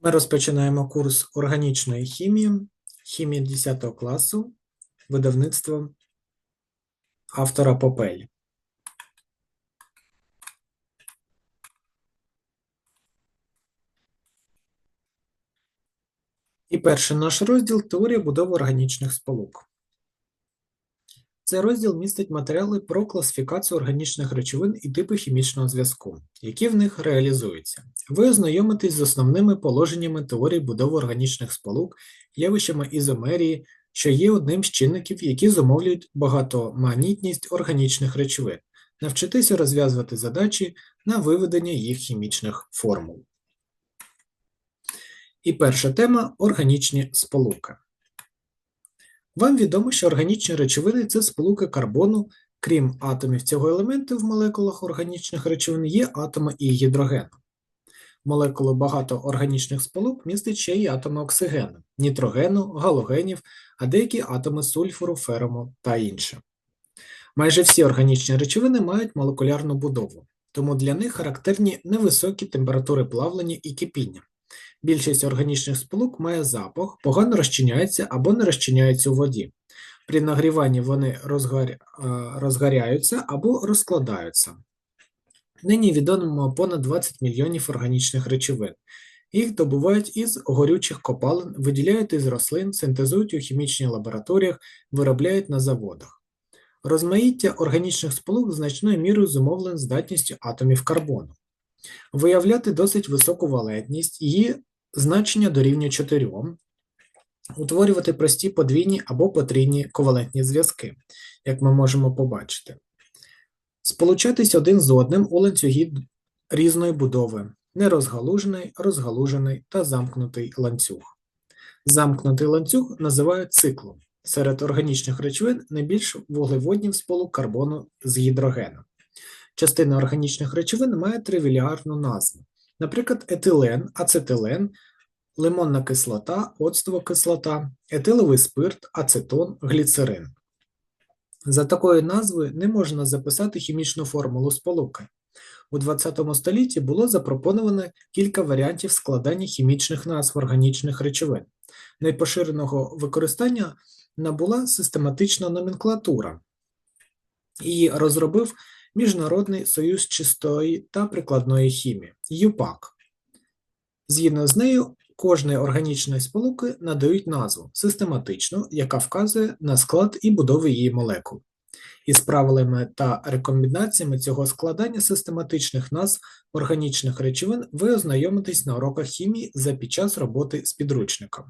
Ми розпочинаємо курс органічної хімії, хімія 10 класу, видавництво автора Попель. І перший наш розділ теорія будови органічних сполук. Цей розділ містить матеріали про класифікацію органічних речовин і типи хімічного зв'язку, які в них реалізуються. Ви ознайомитесь з основними положеннями теорії будови органічних сполук, явищами ізомерії, що є одним з чинників, які зумовлюють багатоманітність органічних речовин, навчитися розв'язувати задачі на виведення їх хімічних формул. І перша тема органічні сполуки. Вам відомо, що органічні речовини це сполуки карбону, крім атомів цього елементу в молекулах органічних речовин є атоми і гідрогену. Молекули багато органічних сполук містять ще й атоми оксигену, нітрогену, галогенів, а деякі атоми сульфуру, ферому та інше. Майже всі органічні речовини мають молекулярну будову, тому для них характерні невисокі температури плавлення і кипіння. Більшість органічних сполук має запах, погано розчиняється або не розчиняється у воді. При нагріванні вони розгар... Е, розгоряються або розкладаються. Нині відомо понад 20 мільйонів органічних речовин. Їх добувають із горючих копалин, виділяють із рослин, синтезують у хімічних лабораторіях, виробляють на заводах. Розмаїття органічних сполук значною мірою зумовлене здатністю атомів карбону. Виявляти досить високу валентність, її значення дорівнює 4, утворювати прості подвійні або потрійні ковалентні зв'язки, як ми можемо побачити, сполучатись один з одним у ланцюгі різної будови, нерозгалужений, розгалужений та замкнутий ланцюг. Замкнутий ланцюг називають циклом. Серед органічних речовин найбільш вуглеводнів сполук карбону з гідрогеном. Частина органічних речовин має тривілярну назву, наприклад, етилен, ацетилен, лимонна кислота, оцтова кислота, етиловий спирт, ацетон, гліцерин. За такою назвою не можна записати хімічну формулу сполуки. У ХХ столітті було запропоновано кілька варіантів складання хімічних назв органічних речовин. Найпоширеного використання набула систематична номенклатура. Її розробив Міжнародний союз чистої та прикладної хімії ЮПАК. Згідно з нею, кожної органічної сполуки надають назву систематичну, яка вказує на склад і будову її молекул. Із правилами та рекомендаціями цього складання систематичних назв органічних речовин ви ознайомитесь на уроках хімії за під час роботи з підручником.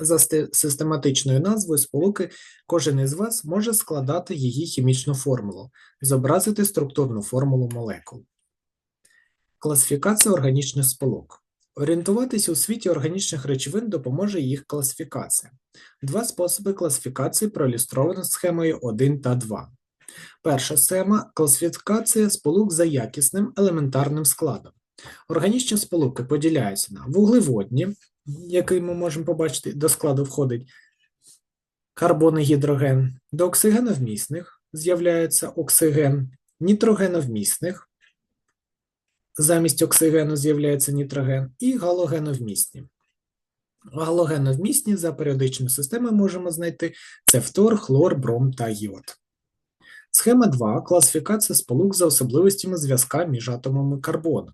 За систематичною назвою сполуки кожен із вас може складати її хімічну формулу, зобразити структурну формулу молекул. Класифікація органічних сполук. Орієнтуватись у світі органічних речовин допоможе їх класифікація. Два способи класифікації проілюстровано схемою 1 та 2. Перша схема класифікація сполук за якісним елементарним складом. Органічні сполуки поділяються на вуглеводні, який ми можемо побачити, до складу входить карбон і гідроген, до оксигеновмісних з'являється оксиген, нітрогеновмісних, замість оксигену з'являється нітроген, і галогеновмісні. Галогеновмісні за періодичною системою можемо знайти це фтор, хлор, бром та йод. Схема 2. Класифікація сполук за особливостями зв'язка між атомами карбону.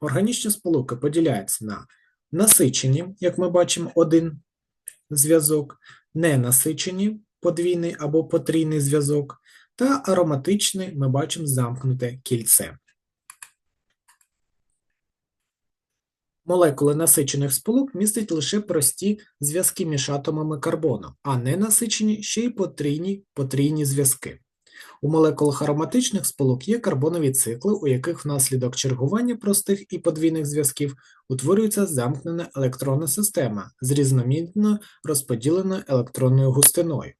Органічні сполуки поділяються на насичені, як ми бачимо, один зв'язок, ненасичені подвійний або потрійний зв'язок, та ароматичний ми бачимо замкнуте кільце. Молекули насичених сполук містять лише прості зв'язки між атомами карбону, а ненасичені ще й потрійні потрійні зв'язки. У молекулах ароматичних сполук є карбонові цикли, у яких внаслідок чергування простих і подвійних зв'язків утворюється замкнена електронна система з різноманітно розподіленою електронною густиною.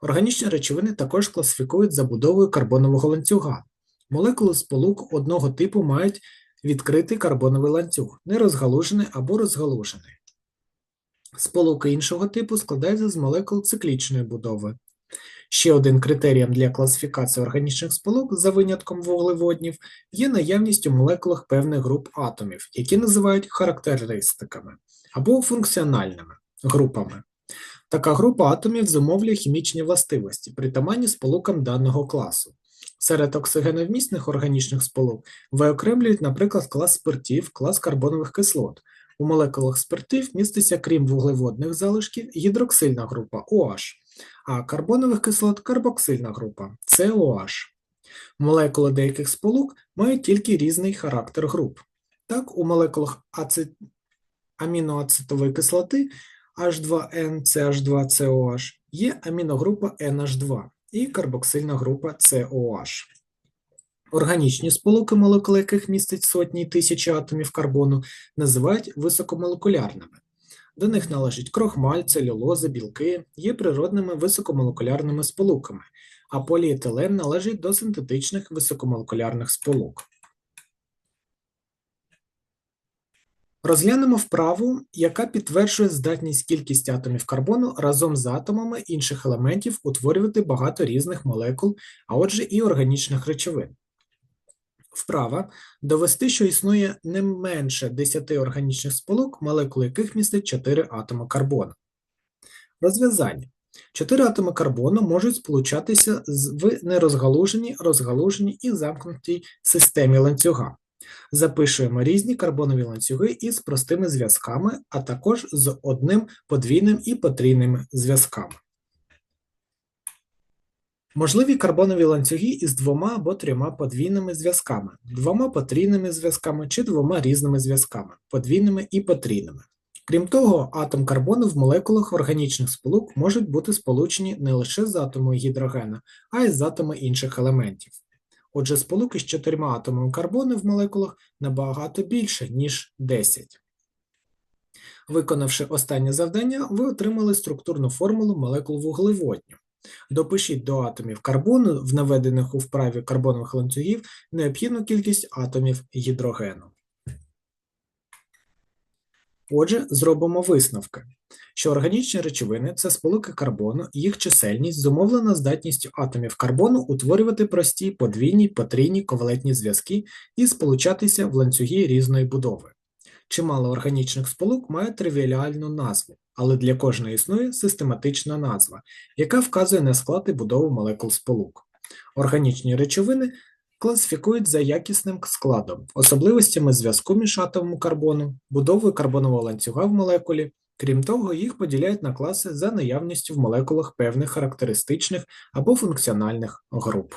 Органічні речовини також класифікують забудовою карбонового ланцюга. Молекули сполук одного типу мають відкритий карбоновий ланцюг, нерозгалужений або розгалужений. Сполуки іншого типу складаються з молекул циклічної будови. Ще один критерієм для класифікації органічних сполук за винятком вуглеводнів є наявність у молекулах певних груп атомів, які називають характеристиками або функціональними групами. Така група атомів зумовлює хімічні властивості, притаманні сполукам даного класу. Серед оксигеновмісних органічних сполук виокремлюють, наприклад, клас спиртів, клас карбонових кислот. У молекулах спиртів міститься, крім вуглеводних залишків, гідроксильна група OH, а карбонових кислот карбоксильна група COH. Молекули деяких сполук мають тільки різний характер груп. Так, у молекулах ацет... аміноацетової кислоти H2N, CH2COH є аміногрупа NH2 і карбоксильна група COH. Органічні сполуки, молекули яких містять сотні й тисячі атомів карбону, називають високомолекулярними. До них належать крохмаль, целюлоза, білки, є природними високомолекулярними сполуками, а поліетилен належить до синтетичних високомолекулярних сполук. Розглянемо вправу, яка підтверджує здатність кількість атомів карбону разом з атомами інших елементів утворювати багато різних молекул, а отже і органічних речовин. Вправа довести, що існує не менше 10 органічних сполук, молекули яких містять 4 атоми карбону. Розв'язання. 4 атоми карбону можуть сполучатися в нерозгалуженій, розгалуженій і замкнутій системі ланцюга. Запишуємо різні карбонові ланцюги із простими зв'язками, а також з одним подвійним і потрійними зв'язками. Можливі карбонові ланцюги із двома або трьома подвійними зв'язками, двома потрійними зв'язками чи двома різними зв'язками, подвійними і потрійними. Крім того, атом карбону в молекулах органічних сполук можуть бути сполучені не лише з атомом гідрогена, а й з атомами інших елементів. Отже, сполуки з чотирма атомами карбону в молекулах набагато більше, ніж 10. Виконавши останнє завдання, ви отримали структурну формулу молекул вуглеводню. Допишіть до атомів карбону, в наведених у вправі карбонових ланцюгів, необхідну кількість атомів гідрогену. Отже, зробимо висновки, що органічні речовини це сполуки карбону, їх чисельність зумовлена здатністю атомів карбону утворювати прості подвійні, потрійні ковалентні зв'язки і сполучатися в ланцюги різної будови. Чимало органічних сполук має тривіальну назву, але для кожної існує систематична назва, яка вказує на склад і будову молекул сполук. Органічні речовини класифікують за якісним складом, особливостями зв'язку між атомом карбону, будовою карбонового ланцюга в молекулі. Крім того, їх поділяють на класи за наявністю в молекулах певних характеристичних або функціональних груп.